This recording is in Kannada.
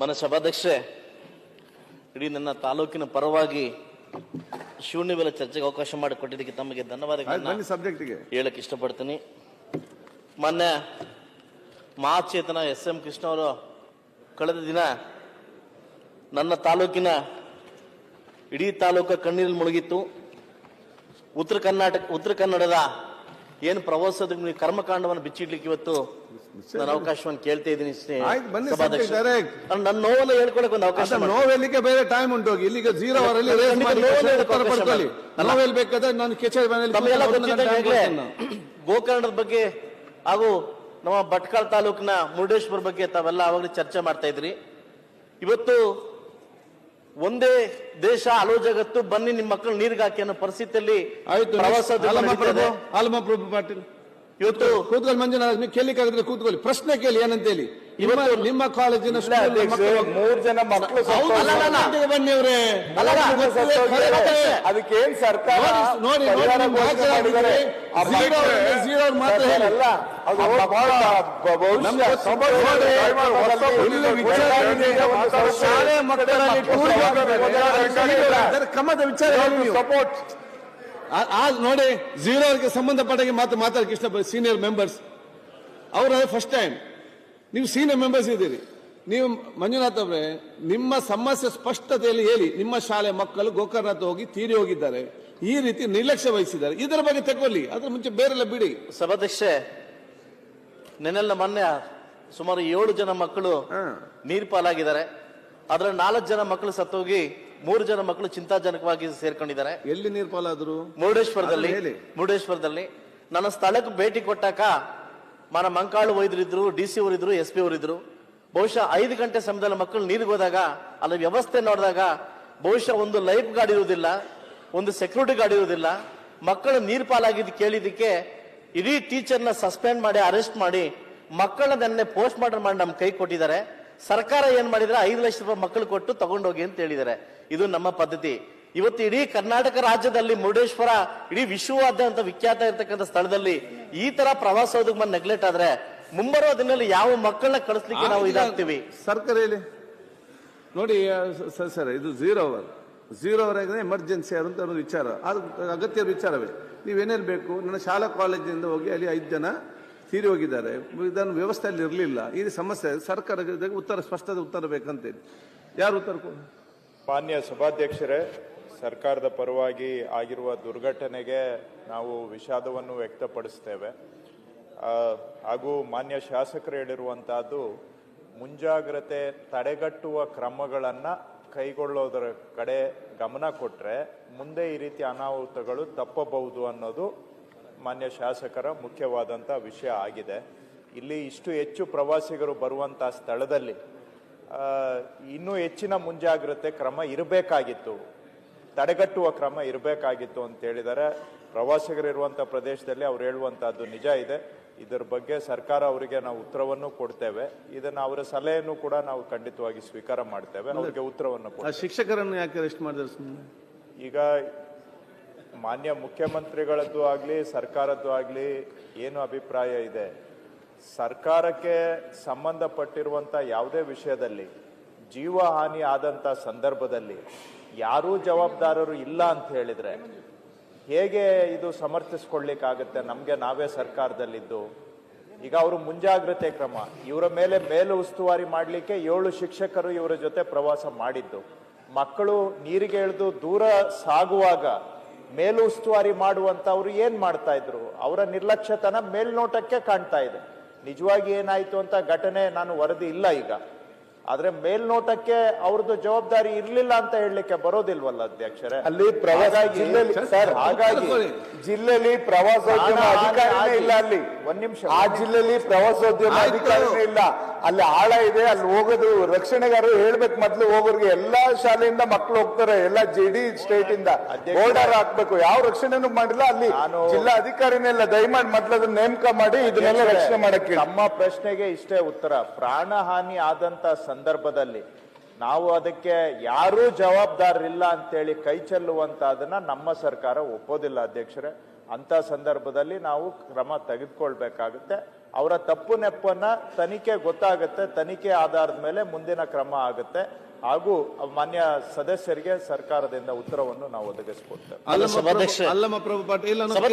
ಮನ ಸಭಾಧ್ಯಕ್ಷೆ ಇಡೀ ನನ್ನ ತಾಲೂಕಿನ ಪರವಾಗಿ ಶೂನ್ಯ ವೇಳೆ ಚರ್ಚೆಗೆ ಅವಕಾಶ ಮಾಡಿಕೊಟ್ಟಿದ್ದಕ್ಕೆ ತಮಗೆ ಧನ್ಯವಾದ ಧನ್ಯವಾದಗಳನ್ನ ಸಬ್ಜೆಕ್ಟಿಗೆ ಹೇಳಕ್ ಇಷ್ಟಪಡ್ತೀನಿ. ಮೊನ್ನೆ ಮಹಾಚೇತನ ಎಸ್ ಎಂ ಕೃಷ್ಣ ಅವರು ಕಳೆದ ದಿನ ನನ್ನ ತಾಲೂಕಿನ ಇಡೀ ತಾಲೂಕ ಕಣ್ಣೀರಲ್ಲಿ ಮುಳುಗಿತ್ತು. ಉತ್ತರ ಕರ್ನಾಟಕ ಉತ್ತರ ಕನ್ನಡದ ಏನು ಪ್ರವಾಸದ ಕರ್ಮಕಾಂಡವನ್ನು ಬಿಚ್ಚಿಡ್ಲಿಕ್ಕೆ ಇವತ್ತು ನಾನು ಅವಕಾಶವನ್ನು ಕೇಳ್ತಾ ಇದ್ದೀನಿ ಸ್ನೇಹಿತರೆ ಆಯ್ತು, ಬನ್ನಿ ಸಭಾಧ್ಯಕ್ಷ. direct. ನಾನು ನನ್ನ ನೋವನ್ನು ಹೇಳ್ಕೊಳಕ್ ಒಂದು ಅವಕಾಶ ಅದ ಮಾಡಿ. ನೋವೆಲ್ಲಿಗೆ ಬೇರೆ ಟೈಮ್ ಉಂಟು ಹೋಗಿ ಇಲ್ಲಿಗೆ ಜೀರೋ ಅವರಲ್ಲಿ ರೇಸ್ ಖಂಡಿತ ಮಾಡಿ ನೋವಲ್ಲಿ ಉತ್ತರ ಅವಕಾಶ ಪಡ್ಕೊಳ್ಳಿ ಮಾಡಿ. ನೋವೆಲ್ಲಿ ಬೇಕಾದ್ರೆ ನಾನು ಕೆಚೇರಿ ಮನೆಯಲ್ಲಿ ತಮಗೆಲ್ಲ ಕೂತ್ಕೊಂಡು ಒಂದು ಗಂಟೆ ಗೊತ್ತಿದ್ದಂಗೆ time ಕೊಡ್ತೀನಿ ನಾನು. ಗೋಕರ್ಣದ ಬಗ್ಗೆ ಹಾಗೂ ನಮ್ಮ ಭಟ್ಕಳ ತಾಲೂಕಿನ ಮುರುಡೇಶ್ವರ ಬಗ್ಗೆ ತಾವೆಲ್ಲ ಅವಾಗಲೇ ಚರ್ಚೆ ಮಾಡ್ತಾ ಇದ್ರಿ ಇವತ್ತು ಒಂದೇ ದೇಶ ಹಲವು ಜಗತ್ತು ಬನ್ನಿ ನಿಮ್ಮ ಮಕ್ಕಳು ನೀರಿಗೆ ಹಾಕಿ ಅನ್ನೋ ಪರಿಸ್ಥಿತಿಯಲ್ಲಿ ಆಯ್ತು. ಪಾಟೀಲ್. ಇವತ್ತು ಕೂತ್ಕೊಳ್ಳಿ ಮಂಜುನಾಥ್ ನೀವು ಕೇಳಿಕ್ಕಾಗಿದ್ರೆ ಕೂತ್ಕೊಳ್ಳಿ. ಪ್ರಶ್ನೆ ಕೇಳಿ ಏನಂತ ಹೇಳಿ ಇವತ್ತು- ನಿಮ್ಮ ಕಾಲೇಜಿನ ಮೂರ್ ಜನ ಮಕ್ಕಳು. ಖರೆ. ಅದಕ್ಕೇನ್ ಸರ್ಕಾರ ನೋಡಿ, ಶಾಲೆ ಮಕ್ಕಳಲ್ಲಿ ಕ್ರಮದ ವಿಚಾರ ಸಪೋರ್ಟ್ ನೋಡಿ ಜೀರೋ ಅವರಿಗೆ ಸಂಬಂಧಪಟ್ಟಾಗೆ ಮಾತು ಮಾತಾಡಕ್ಕೆ ಇಷ್ಟ ಸೀನಿಯರ್ ಮೆಂಬರ್ಸ್ ಅವ್ರ ಫಸ್ಟ್ ಟೈಮ್ ನೀವು ಸೀನಿಯರ್ ಮೆಂಬರ್ಸ್ ಇದ್ದೀರಿ. ನೀವು ಮಂಜುನಾಥ್ ಅವರೇ ನಿಮ್ಮ ಸಮಸ್ಯೆ ಸ್ಪಷ್ಟತೆಯಲ್ಲಿ ಹೇಳಿ ನಿಮ್ಮ ಶಾಲೆ ಮಕ್ಕಳು ಗೋಕರ್ನಾಥ್ ಹೋಗಿ ತೀರಿ ಹೋಗಿದ್ದಾರೆ. ಈ ರೀತಿ ನಿರ್ಲಕ್ಷ್ಯ ವಹಿಸಿದ್ದಾರೆ. ಇದರ ಬಗ್ಗೆ ತಗೊಳ್ಳಿ ಅದ್ರ ಮುಂಚೆ ಬೇರೆಲ್ಲ ಬಿಡಿ. ಸಭಾಧ್ಯಕ್ಷೆ ನೆನ್ನೆಲ್ಲ ಮೊನ್ನೆ ಸುಮಾರು ಏಳು ಜನ ಮಕ್ಕಳು ನೀರ್ ಪಾಲಾಗಿದ್ದಾರೆ. ಅದರ ನಾಲ್ಕು ಜನ ಮಕ್ಕಳು ಸತ್ತೋಗಿ ಮೂರು ಜನ ಮಕ್ಕಳು ಚಿಂತಾಜನಕವಾಗಿ ಸೇರ್ಕೊಂಡಿದ್ದಾರೆ. ಎಲ್ಲಿ ನೀರು ಪಾಲಾದ್ರು? ಮುರುಡೇಶ್ವರದಲ್ಲಿ. ಮುರುಡೇಶ್ವರದಲ್ಲಿ. ನನ್ನ ಸ್ಥಳಕ್ಕೆ ಭೇಟಿ ಕೊಟ್ಟಾಕ ಮನ ಮಂಕಾಳು ವೈದ್ಯರಿದ್ರು ಡಿ ಸಿ ಅವರಿದ್ರು, ಎಸ್ ಪಿ ಅವರಿದ್ರು. ಬಹುಶಃ ಐದು ಗಂಟೆ ಸಮಯದಲ್ಲಿ ಮಕ್ಕಳು ನೀರಿಗೆ ಹೋದಾಗ, ಅಲ್ಲಿ ವ್ಯವಸ್ಥೆ ನೋಡಿದಾಗ ಬಹುಶಃ ಒಂದು ಲೈಫ್ ಗಾರ್ಡ್ ಇರುವುದಿಲ್ಲ, ಒಂದು ಸೆಕ್ಯೂರಿಟಿ ಗಾರ್ಡ್ ಇರುವುದಿಲ್ಲ. ಮಕ್ಕಳು ನೀರು ಪಾಲಾಗಿದ್ದು ಕೇಳಿದ್ದಕ್ಕೆ ಇಡೀ ಟೀಚರ್ನ ಸಸ್ಪೆಂಡ್ ಮಾಡಿ, ಅರೆಸ್ಟ್ ಮಾಡಿ, ಮಕ್ಕಳನ್ನ ನೆನ್ನೆ ಪೋಸ್ಟ್ ಮಾರ್ಟಮ್ ಮಾಡಿ ನಮ್ಮ ಕೈ ಕೊಟ್ಟಿದ್ದಾರೆ. ಸರ್ಕಾರ ಏನ್ ಮಾಡಿದ್ರೆ ಐದು ಲಕ್ಷ ರೂಪಾಯಿ ಮಕ್ಕಳು ಕೊಟ್ಟು ತಗೊಂಡೋಗಿ ಅಂತ ಹೇಳಿದ್ದಾರೆ. ಇದು ನಮ್ಮ ಪದ್ಧತಿ. ಇವತ್ತು ಇಡೀ ಕರ್ನಾಟಕ ರಾಜ್ಯದಲ್ಲಿ ಮುರುಡೇಶ್ವರ ಇಡೀ ವಿಶ್ವವಾದ್ಯಂತ ವಿಖ್ಯಾತ ಇರತಕ್ಕಂಥ ಸ್ಥಳದಲ್ಲಿ ಈ ತರ ಪ್ರವಾಸೋದ್ಯಮ ನೆಗ್ಲೆಕ್ಟ್ ಆದ್ರೆ ಮುಂಬರುವ ದಿನದಲ್ಲಿ ಯಾವ ಮಕ್ಕಳನ್ನ ಕಳಿಸ್ಲಿಕ್ಕೆ ನಾವು ಇದಾಗ್ತೀವಿ. ಸರ್ಕಾರ ಹೇಳಿ. ನೋಡಿ ಸರ್ ಸರ್ ಇದು ಝೀರೋ ಅವರ್ ಝೀರೋ ಅವರ್ ಆಗಿದ್ರೆ ಎಮರ್ಜೆನ್ಸಿ ಅಂತ ಒಂದು ವಿಚಾರ. ಅದು ಅಗತ್ಯ ವಿಚಾರವೇ. ನೀವೇನೇನು ಬೇಕು? ನನ್ನ ಶಾಲಾ ಕಾಲೇಜಿನಿಂದ ಹೋಗಿ ಅಲ್ಲಿ ಐದು ಜನ ತೀರಿ ಹೋಗಿದ್ದಾರೆ. ಇದನ್ನು ವ್ಯವಸ್ಥೆಯಲ್ಲಿ ಇರಲಿಲ್ಲ. ಈ ಸಮಸ್ಯೆ ಸರ್ಕಾರ ಉತ್ತರ ಸ್ಪಷ್ಟದ ಉತ್ತರ ಬೇಕಂತೇಳಿ. ಯಾರು ಉತ್ತರ ಕೊಡು ಮಾನ್ಯ ಸಭಾಧ್ಯಕ್ಷರೇ ಸರ್ಕಾರದ ಪರವಾಗಿ ಆಗಿರುವ ದುರ್ಘಟನೆಗೆ ನಾವು ವಿಷಾದವನ್ನು ವ್ಯಕ್ತಪಡಿಸ್ತೇವೆ. ಹಾಗೂ ಮಾನ್ಯ ಶಾಸಕರು ಹೇಳಿರುವಂತಹದ್ದು, ಮುಂಜಾಗ್ರತೆ ತಡೆಗಟ್ಟುವ ಕ್ರಮಗಳನ್ನು ಕೈಗೊಳ್ಳೋದರ ಕಡೆ ಗಮನ ಕೊಟ್ಟರೆ ಮುಂದೆ ಈ ರೀತಿ ಅನಾಹುತಗಳು ತಪ್ಪಬಹುದು ಅನ್ನೋದು ಮಾನ್ಯ ಶಾಸಕರ ಮುಖ್ಯವಾದಂಥ ವಿಷಯ ಆಗಿದೆ. ಇಲ್ಲಿ ಇಷ್ಟು ಹೆಚ್ಚು ಪ್ರವಾಸಿಗರು ಬರುವಂಥ ಸ್ಥಳದಲ್ಲಿ ಇನ್ನೂ ಹೆಚ್ಚಿನ ಮುಂಜಾಗ್ರತೆ ಕ್ರಮ ಇರಬೇಕಾಗಿತ್ತು. ತಡೆಗಟ್ಟುವ ಕ್ರಮ ಇರಬೇಕಾಗಿತ್ತು ಅಂತ ಹೇಳಿದರೆ. ಪ್ರವಾಸಿಗರಿರುವಂಥ ಪ್ರದೇಶದಲ್ಲಿ ಅವ್ರು ಹೇಳುವಂತಹದ್ದು ನಿಜ ಇದೆ. ಇದರ ಬಗ್ಗೆ ಸರ್ಕಾರ ಅವರಿಗೆ ನಾವು ಉತ್ತರವನ್ನು ಕೊಡ್ತೇವೆ. ಇದನ್ನು ಅವರ ಸಲಹೆಯನ್ನು ಕೂಡ ನಾವು ಖಂಡಿತವಾಗಿ ಸ್ವೀಕಾರ ಮಾಡ್ತೇವೆ. ಅವರಿಗೆ ಉತ್ತರವನ್ನು ಶಿಕ್ಷಕರನ್ನು ಯಾಕೆ ಅರೆಸ್ಟ್ ಮಾಡಿದ್ರೆ ಈಗ ಮಾನ್ಯ ಮುಖ್ಯಮಂತ್ರಿಗಳದ್ದು ಆಗಲಿ ಸರ್ಕಾರದ್ದು ಆಗಲಿ ಏನು ಅಭಿಪ್ರಾಯ ಇದೆ? ಸರ್ಕಾರಕ್ಕೆ ಸಂಬಂಧಪಟ್ಟಿರುವಂಥ ಯಾವುದೇ ವಿಷಯದಲ್ಲಿ ಜೀವ ಹಾನಿ ಆದಂಥ ಸಂದರ್ಭದಲ್ಲಿ ಯಾರೂ ಜವಾಬ್ದಾರರು ಇಲ್ಲ ಅಂತ ಹೇಳಿದ್ರೆ ಹೇಗೆ ಇದು ಸಮರ್ಥಿಸ್ಕೊಳ್ಳಿಕ್ಕಾಗತ್ತೆ? ನಮಗೆ ನಾವೇ ಸರ್ಕಾರದಲ್ಲಿದ್ದು. ಈಗ ಅವರು ಮುಂಜಾಗ್ರತೆ ಕ್ರಮ. ಇವರ ಮೇಲೆ ಮೇಲು ಉಸ್ತುವಾರಿ ಮಾಡಲಿಕ್ಕೆ ಏಳು ಶಿಕ್ಷಕರು ಇವರ ಜೊತೆ ಪ್ರವಾಸ ಮಾಡಿದ್ದು. ಮಕ್ಕಳು ನೀರಿಗೆ ಇಳಿದು ದೂರ ಸಾಗುವಾಗ ಮೇಲು ಉಸ್ತುವಾರಿ ಮಾಡುವಂತವ್ರು ಏನ್ ಮಾಡ್ತಾ ಇದ್ರು? ಅವರ ನಿರ್ಲಕ್ಷ್ಯತನ ಮೇಲ್ನೋಟಕ್ಕೆ ಕಾಣ್ತಾ ಇದೆ. ನಿಜವಾಗಿ ಏನಾಯ್ತು ಅಂತ ಘಟನೆ ನಾನು ವರದಿ ಇಲ್ಲ ಈಗ. ಆದ್ರೆ ಮೇಲ್ನೋಟಕ್ಕೆ ಅವ್ರದ್ದು ಜವಾಬ್ದಾರಿ ಇರ್ಲಿಲ್ಲ ಅಂತ ಹೇಳಲಿಕ್ಕೆ ಬರೋದಿಲ್ವಲ್ಲ ಅಧ್ಯಕ್ಷರೇ? ಅಲ್ಲಿ ಪ್ರವಾಸ ಹಾಗಾಗಿ- ಜಿಲ್ಲೆಯಲ್ಲಿ ಸರ್ ಹಾಗಾಗಿ. ಜಿಲ್ಲೆಯಲ್ಲಿ ಪ್ರವಾಸೋದ್ಯಮ ಅಧಿಕಾರಿನೇ ಇಲ್ಲ ಅಲ್ಲಿ. ಒಂದ್ ನಿಮಿಷ ಆ ಜಿಲ್ಲೆಯಲ್ಲಿ ಪ್ರವಾಸೋದ್ಯಮ. ಅಧಿಕಾರಿನೇ ಇಲ್ಲ. ಅಲ್ಲಿ ಆಳ ಇದೆ ಅಲ್ಲಿ ಹೋಗೋದು ರಕ್ಷಣೆಗಾರರು ಹೇಳ್ಬೇಕು ಮೊದ್ಲು ಹೋಗೋರಿಗೆ. ಎಲ್ಲಾ ಶಾಲೆಯಿಂದ ಮಕ್ಕಳು ಹೋಗ್ತಾರೆ ಎಲ್ಲ ಜೆ ಡಿ ಸ್ಟೇಟ್ ಇಂದ ಬೋರ್ಡರ್ ಹಾಕ್ಬೇಕು. ಯಾವ ರಕ್ಷಣೆನೂ ಮಾಡಿಲ್ಲ. ಅಲ್ಲಿ ನಾನು- ಜಿಲ್ಲಾ ಅಧಿಕಾರಿನೇ ಇಲ್ಲ. ದಯಮಾಡಿ ಮೊದ್ಲು ಅದನ್ನ ನೇಮಕ ಮಾಡಿ ಇದನ್ನೆಲ್ಲ ರಕ್ಷಣೆ ಮಾಡಕ್ಕೆ ನಮ್ಮ ಪ್ರಶ್ನೆಗೆ ಇಷ್ಟೇ ಉತ್ತರ. ಪ್ರಾಣಹಾನಿ ಆದಂತ ಸಂದರ್ಭದಲ್ಲಿ ನಾವು ಅದಕ್ಕೆ ಯಾರೂ ಜವಾಬ್ದಾರರಿಲ್ಲ ಅಂತೇಳಿ ಕೈ ಚೆಲ್ಲುವಂತದನ್ನ ನಮ್ಮ ಸರ್ಕಾರ ಒಪ್ಪೋದಿಲ್ಲ ಅಧ್ಯಕ್ಷರೇ. ಅಂತ ಸಂದರ್ಭದಲ್ಲಿ ನಾವು ಕ್ರಮ ತೆಗೆದುಕೊಳ್ಬೇಕಾಗುತ್ತೆ. ಅವರ ತಪ್ಪು ನೆಪ್ಪನ್ನ ತನಿಖೆ ಗೊತ್ತಾಗುತ್ತೆ. ತನಿಖೆ ಆಧಾರದ ಮೇಲೆ ಮುಂದಿನ ಕ್ರಮ ಆಗುತ್ತೆ. ಹಾಗೂ ಮಾನ್ಯ ಸದಸ್ಯರಿಗೆ ಸರ್ಕಾರದಿಂದ ಉತ್ತರವನ್ನು ನಾವು ಒದಗಿಸ್ಕೊಡ್ತೇವೆ.